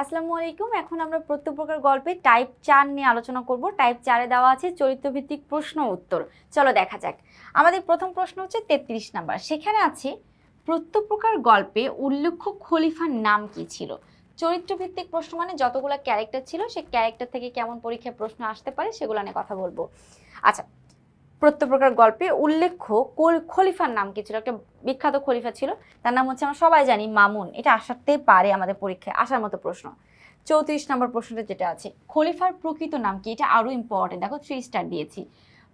আসসালামু আলাইকুম। এখন আমরা প্রত্যেক প্রকার গল্পে টাইপ চার নিয়ে আলোচনা করব। টাইপ চারে দেওয়া আছে চরিত্রভিত্তিক প্রশ্ন উত্তর। চলো দেখা যাক। আমাদের প্রথম প্রশ্ন হচ্ছে তেত্রিশ নাম্বার। সেখানে আছে, প্রত্যেক প্রকার গল্পে উল্লেখ্য খলিফার নাম কি ছিল? চরিত্রভিত্তিক প্রশ্ন মানে যতগুলো ক্যারেক্টার ছিল, সে ক্যারেক্টার থেকে কেমন পরীক্ষায় প্রশ্ন আসতে পারে সেগুলো নিয়ে কথা বলব। আচ্ছা প্রত্যেক প্রকার গল্পে উল্লেখ্য খলিফার নাম কি ছিল? একটা বিখ্যাত খলিফা ছিল। তার নাম হচ্ছে আমরা সবাই জানি মামুন। এটা আসাতে পারে আমাদের পরীক্ষায়, আসার মতো প্রশ্ন। চৌত্রিশ নম্বর প্রশ্নটা যেটা আছে, খলিফার প্রকৃত নাম কি? এটা আরও ইম্পর্টেন্ট দেখো থ্রি স্টার দিয়েছি।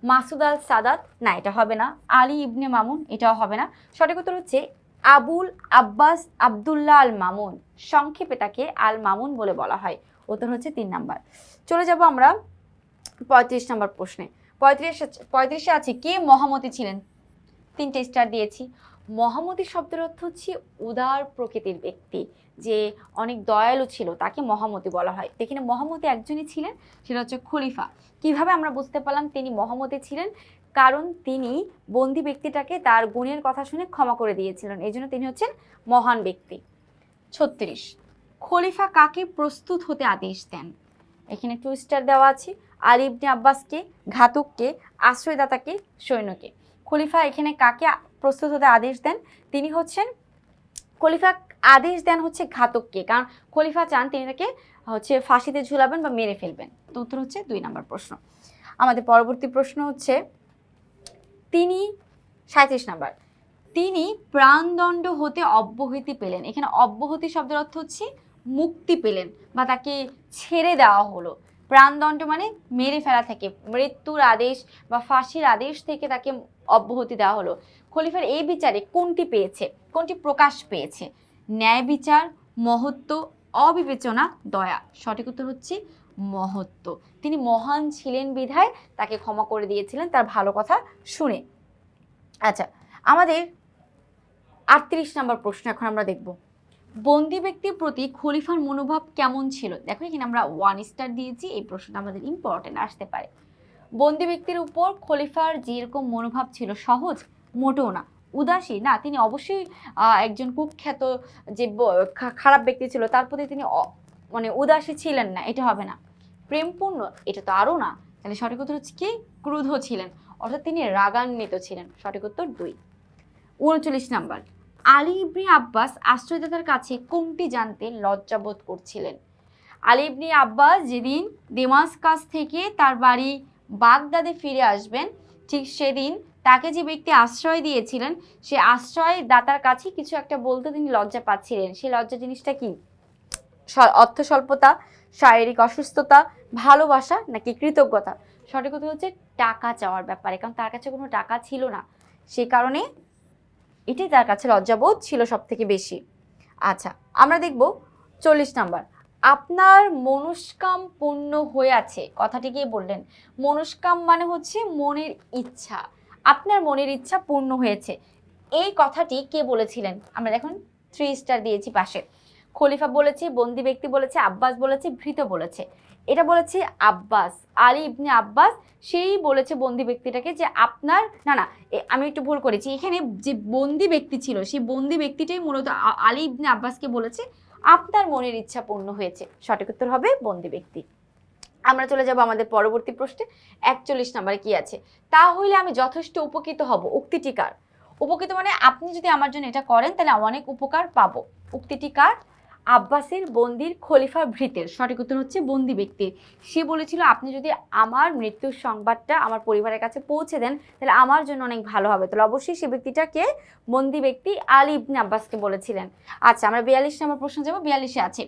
মাসুদ আল সাদাত? না, এটা হবে না। আলী ইবনে মামুন? এটাও হবে না। সঠিক উত্তর হচ্ছে আবুল আব্বাস আবদুল্লাহ আল মামুন। সংক্ষেপে তাকে আল মামুন বলে বলা হয়। উত্তর হচ্ছে তিন নাম্বার। চলে যাব আমরা পঁয়ত্রিশ নম্বর প্রশ্নে। পঁয়ত্রিশ পঁয়ত্রিশে আছে। কে মহামতি ছিলেন? তিনটে স্টার দিয়েছি। মহামতি শব্দের অর্থ হচ্ছে উদার প্রকৃতির ব্যক্তি, যে অনেক দয়ালু ছিল, তাকে মহামতি বলা হয়। এখানে মহামতি একজনই ছিলেন, সেটা হচ্ছে খলিফা। কীভাবে আমরা বুঝতে পারলাম তিনি মহামতি ছিলেন? কারণ তিনি বন্দি ব্যক্তিটাকে তার গুণের কথা শুনে ক্ষমা করে দিয়েছিলেন। এই জন্য তিনি হচ্ছেন মহান ব্যক্তি। ছত্রিশ। খলিফা কাকে প্রস্তুত হতে আদেশ দেন? এখানে টু স্টার দেওয়া আছে। আলী ইবনে আব্বাসকে, ঘাতককে, আশ্রয়দাতাকে, সৈন্যকে। খলিফা এখানে কাকে প্রস্তুত হতে আদেশ দেন? তিনি হচ্ছেন, খলিফা আদেশ দেন হচ্ছে ঘাতককে। কারণ খলিফা চান তিনি তাকে হচ্ছে ফাঁসিতে ঝুলাবেন বা মেরে ফেলবেন। তো উত্তর হচ্ছে দুই নম্বর প্রশ্ন। আমাদের পরবর্তী প্রশ্ন হচ্ছে, তিনি সাঁত্রিশ নাম্বার, তিনি প্রাণদণ্ড হতে অব্যাহতি পেলেন। এখানে অব্যাহতি শব্দের অর্থ হচ্ছে মুক্তি পেলেন বা তাকে ছেড়ে দেওয়া হলো। প্রাণদণ্ড মানে মেরে ফেলা থেকে, মৃত্যুর আদেশ বা ফাঁসির আদেশ থেকে তাকে অব্যাহতি দেওয়া হলো। খলিফার এই বিচারে কোনটি পেয়েছে? কোনটি প্রকাশ পেয়েছে? ন্যায় বিচার, মহত্ব, অবিবেচনা, দয়া। সঠিক উত্তর হচ্ছে মহত্ব। তিনি মহান ছিলেন বিধায় তাকে ক্ষমা করে দিয়েছিলেন, তার ভালো কথা শুনে। আচ্ছা আমাদের আটত্রিশ নম্বর প্রশ্ন এখন আমরা দেখব। বন্দি ব্যক্তির প্রতি খলিফার মনোভাব কেমন ছিল? দেখো, এখানে আমরা ওয়ান স্টার দিয়েছি, এই প্রশ্নটা আমাদের ইম্পর্টেন্ট আসতে পারে। বন্দি ব্যক্তির উপর খলিফার যেরকম মনোভাব ছিল, সহজ, মোটেও না। উদাসী, না, তিনি অবশ্যই একজন কুখ্যাত যে খারাপ ব্যক্তি ছিল, তার প্রতি তিনি মানে উদাসী ছিলেন না, এটা হবে না। প্রেমপূর্ণ, এটা তো আরও না। তাহলে সঠিক উত্তর হচ্ছে কি? ক্রুদ্ধ ছিলেন। অর্থাৎ তিনি রাগান্বিত ছিলেন। সঠিক উত্তর দুই। উনচল্লিশ নাম্বার। আলী ইবনে আব্বাস আশ্রয়দাতার কাছে কোনটি জানতে লজ্জাবোধ করছিলেন। আলী ইবনে আব্বাস যেদিন দেমাস দেমাসকাস থেকে তার বাড়ি বাগদাদে ফিরে আসবেন, ঠিক সেদিন তাকে যে ব্যক্তি আশ্রয় দিয়েছিলেন, সে আশ্রয় দাতার কাছে কিছু একটা বলতে তিনি লজ্জা পাচ্ছিলেন। সেই লজ্জা জিনিসটা কি? অর্থ স্বল্পতা, শারীরিক অসুস্থতা, ভালোবাসা, নাকি কৃতজ্ঞতা? সঠিক কথা হচ্ছে টাকা চাওয়ার ব্যাপারে, কারণ তার কাছে কোনো টাকা ছিল না। সে কারণে এটাই তার কাছে লজ্জাবোধ ছিল সব থেকে বেশি। আচ্ছা আমরা দেখব চল্লিশ নাম্বার। আপনার মনস্কাম পূর্ণ হয়ে আছে কথাটি কি বললেন। মনস্কাম মানে হচ্ছে মনের ইচ্ছা। আপনার মনের ইচ্ছা পূর্ণ হয়েছে। এই কথাটি কে বলেছিলেন? আমরা দেখুন থ্রি স্টার দিয়েছি পাশে। খলিফা বলেছে, বন্দি ব্যক্তি বলেছে, আব্বাস বলেছে, ভৃত বলেছে। এটা বলেছে আব্বাস। আলী ইবনে আব্বাস, সেই বলেছে বন্দি ব্যক্তিটাকে যে আপনার, না না আমি একটু ভুল করেছি। এখানে যে বন্দি ব্যক্তি ছিল, সেই বন্দি ব্যক্তিটাই মূলত আলী ইবনে আব্বাসকে বলেছে, আপনার মনের ইচ্ছা পূর্ণ হয়েছে। সঠিক উত্তর হবে বন্দি ব্যক্তি। আমরা চলে যাব আমাদের পরবর্তী প্রশ্নে। একচল্লিশ নম্বরে কি আছে? তাহলে আমি যথেষ্ট উপকৃত হব। উক্তিটি কার? উপকৃত মানে আপনি যদি আমার জন্য এটা করেন, তাহলে অনেক উপকার পাবো। উক্তিটি কার? আব্বাসের বন্দির খলিফা ভৃতের, সঠিক উত্তর হচ্ছে বন্দি ব্যক্তির সে বলেছিল, আপনি যদি আমার মৃত্যুর সংবাদটা আমার পরিবারের কাছে পৌঁছে দেন, তাহলে আমার জন্য অনেক ভালো হবে। তাহলে অবশ্যই সে ব্যক্তিটাকে বন্দি ব্যক্তি আলী ইবনে আব্বাসকে বলেছিলেন। আচ্ছা আমরা বিয়াল্লিশ নম্বর প্রশ্ন যাব, বিয়াল্লিশে আছে।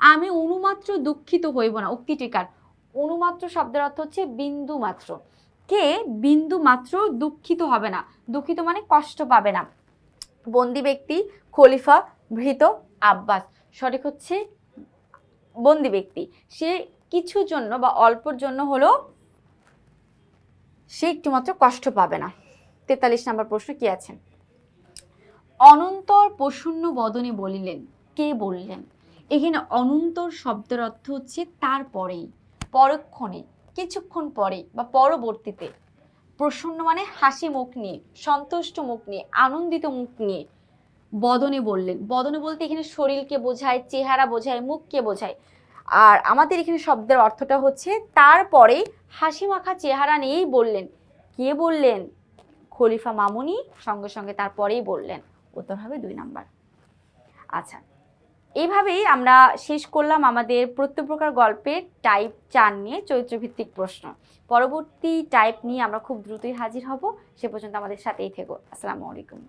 আমি অনুমাত্র দুঃখিত হইব না। উক্তিটিকার অনুমাত্র শব্দের অর্থ হচ্ছে বিন্দু মাত্র। কে বিন্দু মাত্র দুঃখিত হবে না? দুঃখিত মানে কষ্ট পাবে না। বন্দি ব্যক্তি খলিফা, ভৃত, আব্বাস। সঠিক হচ্ছে বন্দি ব্যক্তি। সে কিছুর জন্য বা অল্পর জন্য হলো সে একটুমাত্র কষ্ট পাবে না। তেতাল্লিশ নম্বর প্রশ্ন কি আছে? অনন্তর প্রসন্ন বদনে বলিলেন, কে বললেন? এখানে অনন্তর শব্দের অর্থ হচ্ছে তারপরেই, পরক্ষণে, কিছুক্ষণ পরে বা পরবর্তীতে। প্রসন্ন মানে হাসি মুখ নিয়ে, সন্তুষ্ট মুখ নিয়ে, আনন্দিত মুখ নিয়ে বদনে বললেন। বদনে বলতে এখানে শরীরকে বোঝায়, চেহারা বোঝায়, মুখকে বোঝায়। আর আমাদের এখানে শব্দের অর্থটা হচ্ছে, তারপরে হাসি মাখা চেহারা নিয়েই বললেন। কে বললেন? খলিফা মামুনি, সঙ্গে সঙ্গে তারপরেই বললেন। উত্তর হবে দুই নাম্বার। আচ্ছা এইভাবেই আমরা শেষ করলাম আমাদের প্রত্যেক প্রকার গল্পের টাইপ চার নিয়ে চরিত্রভিত্তিক প্রশ্ন। পরবর্তী টাইপ নিয়ে আমরা খুব দ্রুতই হাজির হব। সে পর্যন্ত আমাদের সাথেই থেকো। আসসালামু আলাইকুম।